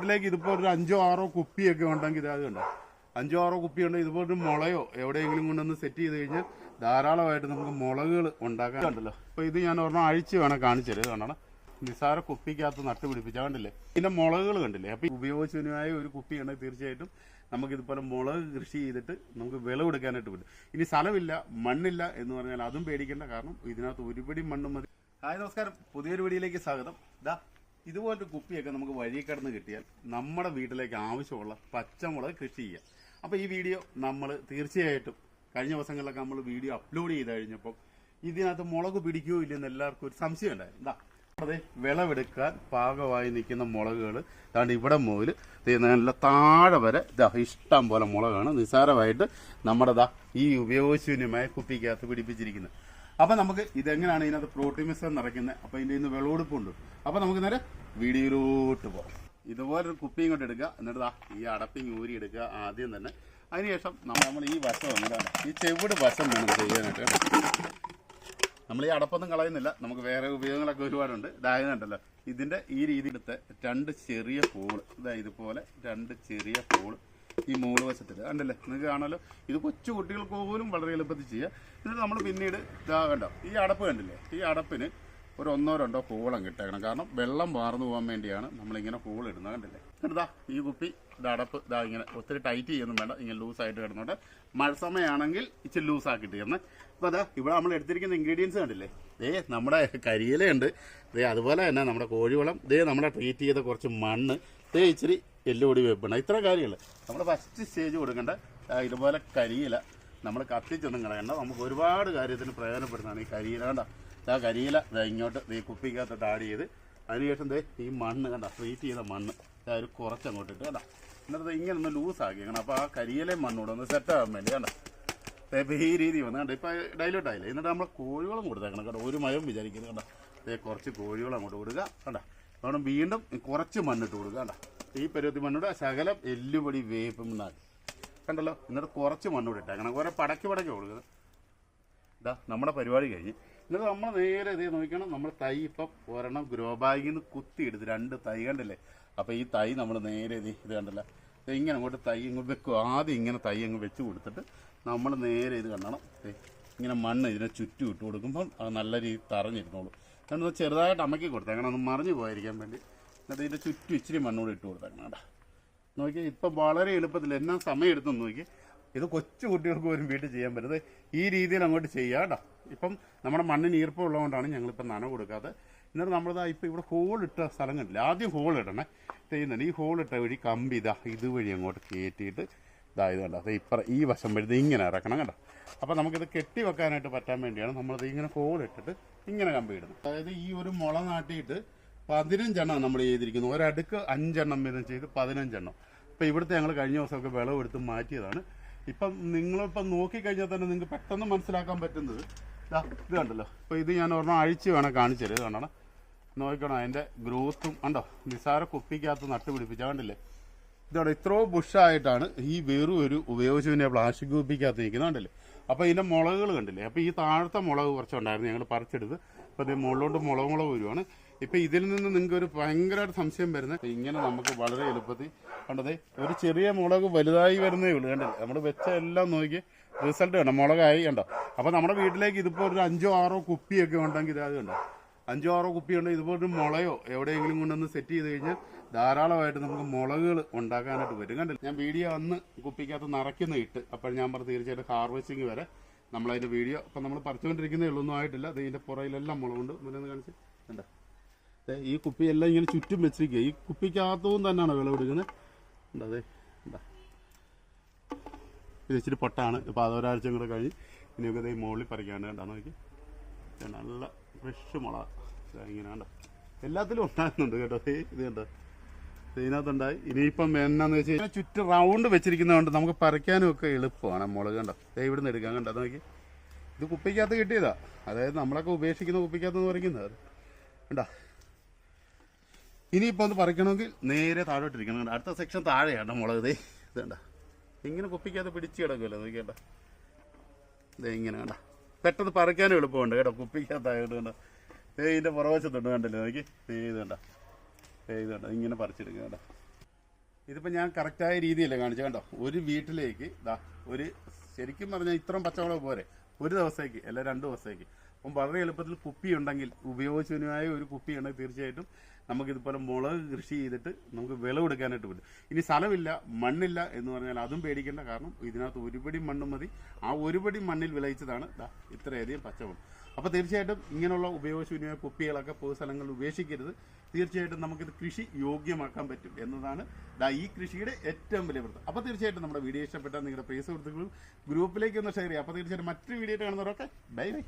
വീട്ടിലേക്ക് ഇതിപ്പോൾ ഒരു അഞ്ചോ ആറോ കുപ്പിയൊക്കെ ഉണ്ടെങ്കിൽ ഇതാ കണ്ടോ? അഞ്ചോ ആറോ കുപ്പി ഉണ്ടെങ്കിൽ ഇതുപോലെ ഒരു മുളയോ എവിടെയെങ്കിലും കൊണ്ടൊന്ന് സെറ്റ് ചെയ്ത് കഴിഞ്ഞാൽ ധാരാളമായിട്ട് നമുക്ക് മുളകുകൾ ഉണ്ടാക്കാൻ ഉണ്ടല്ലോ. അപ്പോൾ ഇത് ഞാൻ ഒരെണ്ണം അഴിച്ച് വേണം കാണിച്ചു തരാം. ഇത് കണ്ടോ? നിസാര കുപ്പിക്കകത്ത് നട്ട് പിടിപ്പിച്ചാൽ കണ്ടില്ലേ? ഇതിന്റെ മുളകുകൾ കണ്ടില്ലേ? അപ്പൊ ഉപയോഗശൂന്യമായ ഒരു കുപ്പി ഉണ്ടെങ്കിൽ തീർച്ചയായിട്ടും നമുക്ക് ഇതുപോലെ മുളക് കൃഷി ചെയ്തിട്ട് നമുക്ക് വിളവെടുക്കാനായിട്ട് പറ്റും. ഇനി സ്ഥലമില്ല മണ്ണില്ല എന്ന് പറഞ്ഞാൽ അതും പേടിക്കേണ്ട കാരണം ഇതിനകത്ത് ഒരുപടി മണ്ണും മതി. ഹായ് നമസ്കാരം. പുതിയൊരു വീഡിയോയിലേക്ക് സ്വാഗതം. ദാ ഇതുപോലൊരു കുപ്പിയൊക്കെ നമുക്ക് വഴി കടന്ന് കിട്ടിയാൽ നമ്മുടെ വീട്ടിലേക്ക് ആവശ്യമുള്ള പച്ചമുളക് കൃഷി ചെയ്യാം. അപ്പോൾ ഈ വീഡിയോ നമ്മൾ തീർച്ചയായിട്ടും കഴിഞ്ഞ ദിവസങ്ങളിലൊക്കെ നമ്മൾ വീഡിയോ അപ്ലോഡ് ചെയ്ത് കഴിഞ്ഞപ്പോൾ ഇതിനകത്ത് മുളക് പിടിക്കുകയോ ഇല്ലെന്ന് എല്ലാവർക്കും ഒരു സംശയം ഉണ്ടായിരുന്നു ദാ അതെ വിളവെടുക്കാൻ പാകമായി നിൽക്കുന്ന മുളകുകൾ അതാണ്ട് ഇവിടെ മുതൽ നല്ല താഴെ വരെ ഇതാ ഇഷ്ടം പോലെ മുളകാണ് നിസ്സാരമായിട്ട് നമ്മുടെ ദാ ഈ ഉപയോഗശൂന്യമായ കുപ്പിക്കകത്ത് പിടിപ്പിച്ചിരിക്കുന്നത്. അപ്പം നമുക്ക് ഇതെങ്ങനെയാണ് ഇതിനകത്ത് പ്രോട്ടീൻ മിശ്രം നിറയ്ക്കുന്നത് അപ്പം ഇതിന്റെ ഇന്ന് വിളവെടുപ്പുണ്ട്. അപ്പം നമുക്ക് നേരെ വീഡിയോയിലോട്ട് പോകാം ഇതുപോലൊരു കുപ്പിയും കൊണ്ട് എടുക്കുക. എന്നിട്ട് ഈ അടപ്പിങ് ഊരി എടുക്കുക ആദ്യം തന്നെ. അതിനുശേഷം നമ്മൾ ഈ വശം എന്താണ്? ഈ ചെവിട് വശം വേണം ചെയ്യാനായിട്ട് നമ്മൾ ഈ അടപ്പൊന്നും കളയുന്നില്ല. നമുക്ക് വേറെ ഉപയോഗങ്ങളൊക്കെ ഒരുപാടുണ്ട്. ഇതായതുണ്ടല്ലോ ഇതിന്റെ ഈ രീതിയിലെടുത്ത് രണ്ട് ചെറിയ പൂൾ ഇതാ ഇതുപോലെ രണ്ട് ചെറിയ പൂൾ ഈ മോൾ വശത്തിൽ കണ്ടല്ലേ? നിങ്ങൾക്ക് കാണാമല്ലോ ഇത് കൊച്ചു കുട്ടികൾക്ക് പോലും വളരെ എളുപ്പത്തിൽ ചെയ്യാം. എന്നിട്ട് നമ്മൾ പിന്നീട് ഇതാ കണ്ടോ? ഈ അടപ്പ് കണ്ടില്ലേ? ഈ അടപ്പിന് ഒരു ഒന്നോ രണ്ടോ കൂളം കിട്ടേക്കണം കാരണം വെള്ളം വാർന്നു പോകാൻ വേണ്ടിയാണ് നമ്മളിങ്ങനെ കൂൾ ഇടുന്നത്. കണ്ടില്ലേ? ഇതാ ഈ കുപ്പി ഇത് അടപ്പ് ഇതാ ഇങ്ങനെ ഒത്തിരി ടൈറ്റ് ചെയ്യൊന്നും വേണ്ട. ഇങ്ങനെ ലൂസായിട്ട് കിടന്നോട്ടെ. മഴ സമയമാണെങ്കിൽ ഇച്ചിരി ലൂസാക്കിയിട്ട് ചെയ്യുന്നത് അപ്പോൾ അതാ ഇവിടെ നമ്മൾ എടുത്തിരിക്കുന്ന ഇൻഗ്രീഡിയൻസ് കണ്ടില്ലേ? ദേ നമ്മുടെ കരിയിലുണ്ട് ദേ അതുപോലെ തന്നെ നമ്മുടെ കോഴിവളം. ദേ നമ്മുടെ ട്രീറ്റ് ചെയ്ത കുറച്ച് മണ്ണ്. ദേ ഇച്ചിരി എല്ലുപൊടി വെപ്പുണ്ട്. ഇത്ര കാര്യങ്ങൾ നമ്മൾ ഫസ്റ്റ് സ്റ്റേജ് കൊടുക്കേണ്ട ഇതുപോലെ കരിയില നമ്മൾ കത്തിച്ചൊന്നും കളയണ്ട. നമുക്ക് ഒരുപാട് കാര്യത്തിന് പ്രയോജനപ്പെടുന്നതാണ് ഈ കരിയില. കണ്ട? ആ കരിയില ഇങ്ങോട്ട് ദേ കുപ്പിക്കകത്തോട്ട് ആഡ് ചെയ്ത് അതിനുശേഷം ദേ ഈ മണ്ണ് കണ്ട? ട്രീറ്റ് ചെയ്ത മണ്ണ്. ഒരു കുറച്ച് അങ്ങോട്ട് ഇട്ട് കണ്ട? എന്നിട്ട് ഇങ്ങനെ ഒന്ന് ലൂസ് ആക്കിയേക്കണം അപ്പോൾ ആ കരിയിലെ മണ്ണൂടെ ഒന്ന് സെറ്റ് ആകാൻ വേണ്ടി കണ്ട? ഇപ്പം ഈ രീതി വന്നു കണ്ട? ഇപ്പം ഡൈലോട്ട് ആയില്ല? എന്നിട്ട് നമ്മൾ കോഴികളും കൊടുത്തേക്കണം കേട്ടോ ഒരു മയം വിചാരിക്കുന്നത് കണ്ട? കുറച്ച് കോഴികളും അങ്ങോട്ട് കൊടുക്കുക കണ്ട? അതുകൊണ്ട് വീണ്ടും കുറച്ച് മണ്ണിട്ട് കൊടുക്കുക കണ്ട? ഈ പരുവത്തി മണ്ണൂടെ ശകലം എല്ലുപൊടി വേപ്പും നാക്കി കണ്ടല്ലോ? എന്നിട്ട് കുറച്ച് മണ്ണൂടെ ഇട്ടേക്കണം കുറെ പടക്കി പടക്കി കൊടുക്കുന്നത് ഇതാ നമ്മുടെ പരിപാടി കഴിഞ്ഞ്. എന്നിട്ട് നമ്മൾ നേരെ ഇതേ നോക്കണം നമ്മൾ തൈ ഇപ്പം ഒരെണ്ണം ഗ്രോ ബാഗിൽ നിന്ന് കുത്തി എടുത്ത് രണ്ട് തൈ കണ്ടല്ലേ? അപ്പം ഈ തൈ നമ്മൾ നേരെ ഇത് ഇത് കണ്ടല്ലോ? ഇങ്ങനെ അങ്ങോട്ട് തൈ ഇങ്ങോട്ട് വെക്കും. ആദ്യം ഇങ്ങനെ തൈ അങ്ങ് വെച്ച് കൊടുത്തിട്ട് നമ്മൾ നേരെ ഇത് കണ്ടണം. ഇങ്ങനെ മണ്ണ് ഇതിനെ ചുറ്റും ഇട്ട് കൊടുക്കുമ്പം അത് നല്ല രീതിയിൽ തറഞ്ഞിരുന്നോളൂ. എന്നിട്ട് ചെറുതായിട്ട് അമ്മയ്ക്ക് കൊടുത്തേക്കണം ഒന്ന് മറിഞ്ഞു പോയിരിക്കാൻ വേണ്ടി. എന്നിട്ട് ഇതിന്റെ ചുറ്റും ഇച്ചിരി മണ്ണൂടെ ഇട്ട് കൊടുത്തേക്കണം കേട്ടോ. നോക്കി ഇപ്പം വളരെ എളുപ്പത്തിൽ എന്നാ സമയം എടുത്തു നോക്കി ഇത് കൊച്ചു കുട്ടികൾക്ക് പോലും വീട്ടിൽ ചെയ്യാൻ പറ്റുന്നത് ഈ രീതിയിൽ അങ്ങോട്ട് ചെയ്യാം കേട്ടോ. ഇപ്പം നമ്മുടെ മണ്ണിന് ഈർപ്പം ഉള്ളതുകൊണ്ടാണ് ഞങ്ങളിപ്പം നന കൊടുക്കാതെ എന്നിട്ട് നമ്മളിതാ ഇപ്പം ഇവിടെ ഹോൾ ഇട്ട സ്ഥലം കണ്ടില്ല? ആദ്യം ഹോൾ ഇടണേ. ചെയ്യുന്നുണ്ട് ഈ ഹോൾ ഇട്ട വഴി കമ്പി ഇതാ ഇതുവഴി അങ്ങോട്ട് കയറ്റിയിട്ട് ഇതായത് കണ്ടോ? അത് ഇപ്പം ഈ വശം വരുന്നത് ഇങ്ങനെ ഇറക്കണം കേട്ടോ അപ്പം നമുക്കിത് കെട്ടി വെക്കാനായിട്ട് പറ്റാൻ വേണ്ടിയാണ് നമ്മളിത് ഇങ്ങനെ ഹോൾ ഇട്ടിട്ട് ഇങ്ങനെ കമ്പി ഇടുന്നത്. അതായത് ഈ ഒരു മുള നാട്ടിയിട്ട് പതിനഞ്ചെണ്ണം നമ്മൾ ചെയ്തിരിക്കുന്നത് ഒരടുക്ക് അഞ്ചെണ്ണം വീതം ചെയ്ത് പതിനഞ്ചെണ്ണം ഇപ്പം ഇവിടുത്തെ ഞങ്ങൾ കഴിഞ്ഞ ദിവസമൊക്കെ വിളവെടുത്ത് മാറ്റിയതാണ്. ഇപ്പം നിങ്ങളിപ്പം നോക്കിക്കഴിഞ്ഞാൽ തന്നെ നിങ്ങൾക്ക് പെട്ടെന്ന് മനസ്സിലാക്കാൻ പറ്റുന്നത്. ഇത് കണ്ടല്ലോ. ഇപ്പോൾ ഇത് ഞാൻ ഒരെണ്ണം അഴിച്ച് വേണം കാണിച്ചു തരും. നോക്കണം അതിന്റെ ഗ്രോത്തും കണ്ടോ? നിസാര കുപ്പിക്കകത്ത് നട്ട് പിടിപ്പിച്ചാൽ കണ്ടില്ലേ? ഇതാണ് ഇത്രയോ ബുഷായിട്ടാണ് ഈ വെറും ഒരു ഉപയോഗിച്ചതിന്റെ പ്ലാസ്റ്റിക് കുപ്പിക്കകത്ത് നിൽക്കുന്നത്. കണ്ടില്ലേ? അപ്പോൾ ഇതിന്റെ മുളകുകൾ കണ്ടില്ലേ? അപ്പോൾ ഈ താഴത്തെ മുളക് കുറച്ചുണ്ടായിരുന്നു ഞങ്ങൾ പറിച്ചെടുത്ത് അപ്പോൾ ഇത് മുകളിലോട്ട് മുളക് മുളക് വരുവാണ്. ഇപ്പോൾ ഇതിൽ നിന്ന് നിങ്ങൾക്ക് ഒരു ഭയങ്കരമായിട്ട് സംശയം വരുന്നത്. ഇങ്ങനെ നമുക്ക് വളരെ എളുപ്പത്തിൽ കണ്ടതേ ഒരു ചെറിയ മുളക് വലുതായി വരുന്നേ ഉള്ളൂ കണ്ടില്ലേ? നമ്മൾ വെച്ച എല്ലാം നോക്കി റിസൾട്ട് കണ്ടോ? മുളകായി കണ്ടോ? അപ്പോൾ നമ്മുടെ വീട്ടിലേക്ക് ഇതിപ്പോൾ ഒരു അഞ്ചോ ആറോ കുപ്പിയൊക്കെ ഉണ്ടെങ്കിൽ ഇത് അത് കണ്ടോ? അഞ്ചോ ആറോ കുപ്പിയുണ്ട് ഇതുപോലൊരു മുളയോ എവിടെയെങ്കിലും കൊണ്ടൊന്ന് സെറ്റ് ചെയ്ത് കഴിഞ്ഞാൽ ധാരാളമായിട്ട് നമുക്ക് മുളകുകൾ ഉണ്ടാക്കാനായിട്ട് പറ്റും. കണ്ടില്ല? ഞാൻ വീഡിയോ അന്ന് കുപ്പിക്കകത്ത് നിറയ്ക്കുന്ന ഇട്ട് അപ്പോൾ ഞാൻ പറഞ്ഞു തീർച്ചയായിട്ടും ഹാർവെസ്റ്റിംഗ് വരെ നമ്മളതിന്റെ വീഡിയോ അപ്പം നമ്മൾ പറിച്ചുകൊണ്ടിരിക്കുന്നേ ഉള്ളൊന്നും ആയിട്ടില്ല. ഇതിന്റെ പുറയിലെല്ലാം മുളകുണ്ട്. മുന്നേ കാണിച്ച്. കണ്ടോ? ഈ കുപ്പിയെല്ലാം ഇങ്ങനെ ചുറ്റും വെച്ചിരിക്കുക ഈ കുപ്പിക്കകത്തും തന്നെയാണ് വിളവെടുക്കുന്നത് കൊടുക്കുന്നത് അതെ എന്താ ഇത് ഇച്ചിരി പൊട്ടാണ്. ഇപ്പോൾ അത് ഒരാഴ്ച കൂടെ കഴിഞ്ഞ് ഇനിയൊക്കെ ദേ മുകളിൽ പറിക്കാണ്ട് കണ്ടാ? നോക്കി. നല്ല ഫ്രഷ് മുള ഇങ്ങനെ കണ്ട? എല്ലാത്തിലും ഉണ്ടാകുന്നുണ്ട് കേട്ടോ. ഈ ഇത് കണ്ടോ? ഇതിനകത്തുണ്ടായി. ഇനിയിപ്പം എന്നാന്ന് വെച്ച് കഴിഞ്ഞാൽ ചുറ്റും റൗണ്ട് വെച്ചിരിക്കുന്നതുകൊണ്ട് നമുക്ക് പറിക്കാനും ഒക്കെ എളുപ്പമാണ് മുളക് കണ്ടോ? ദേ ഇവിടുന്ന് എടുക്കാൻ കണ്ടോ? നോക്കി. ഇത് കുപ്പിക്കകത്ത് കിട്ടിയതാ. അതായത് നമ്മളൊക്കെ ഉപേക്ഷിക്കുന്ന കുപ്പിക്കകത്ത് എന്ന് പറയുന്നത് കണ്ടോ? ഇനിയിപ്പോൾ ഒന്ന് പറിക്കണമെങ്കിൽ നേരെ താഴോട്ടിരിക്കണം അടുത്ത സെക്ഷൻ താഴെയാണ് മുളക്. ഇത് കണ്ടോ? ഇങ്ങനെ കുപ്പിക്കാതെ പിടിച്ച് കിടക്കുമല്ലോ നോക്കിയേണ്ട ഇതേ ഇങ്ങനെ കണ്ട? പെട്ടെന്ന് പറിക്കാനും എളുപ്പമുണ്ട് കേട്ടോ കുപ്പിക്കകത്തായിട്ട് കണ്ടോ? ദേ ഇതിന്റെ പുറവശത്തുണ്ട് കണ്ടല്ലോ നോക്കി? ദേ ഇത് കണ്ട? ദേ ഇത് കണ്ട? ഇങ്ങനെ പറിച്ചെടുക്കുക കേട്ടോ. ഇതിപ്പോൾ ഞാൻ കറക്റ്റായ രീതിയല്ലേ കാണിച്ചു കണ്ടോ? ഒരു വീട്ടിലേക്ക് ഇതാ ഒരു ശരിക്കും പറഞ്ഞാൽ ഇത്രയും പച്ചമുളക് പോരെ. ഒരു ദിവസത്തേക്ക് അല്ല രണ്ട് ദിവസത്തേക്ക്. അപ്പം വളരെ എളുപ്പത്തിൽ കുപ്പി ഉണ്ടെങ്കിൽ ഉപയോഗശൂന്യമായ ഒരു കുപ്പി ഉണ്ടെങ്കിൽ തീർച്ചയായിട്ടും നമുക്ക് ഇതുപോലെ മുളക് കൃഷി ചെയ്തിട്ട് നമുക്ക് വിളവെടുക്കാനായിട്ട് പറ്റും. ഇനി സ്ഥലമില്ല മണ്ണില്ല എന്ന് പറഞ്ഞാൽ അതും പേടിക്കേണ്ട കാരണം ഇതിനകത്ത് ഒരുപടി മണ്ണ് മതി. ആ ഒരുപടി മണ്ണിൽ വിളയിച്ചതാണ് ഇത്രയധികം പച്ചമുളക് അപ്പോൾ തീർച്ചയായിട്ടും ഇങ്ങനെയുള്ള ഉപയോഗശൂന്യമായ കുപ്പികളൊക്കെ പൊതു സ്ഥലങ്ങളിൽ ഉപേക്ഷിക്കരുത്. തീർച്ചയായിട്ടും നമുക്കിത് കൃഷി യോഗ്യമാക്കാൻ പറ്റും എന്നതാണ് ദാ ഈ കൃഷിയുടെ ഏറ്റവും വലിയ വൃത്തം അപ്പോൾ തീർച്ചയായിട്ടും നമ്മുടെ വീഡിയോ ഇഷ്ടപ്പെട്ടാൽ നിങ്ങളുടെ പ്രിയ സുഹൃത്തുക്കളും ഗ്രൂപ്പിലേക്ക് ഒന്ന് ഷെയർ ചെയ്യുക. അപ്പോൾ തീർച്ചയായിട്ടും മറ്റൊരു വീഡിയോ കാണുന്നവരൊക്കെ ബൈ ബൈ.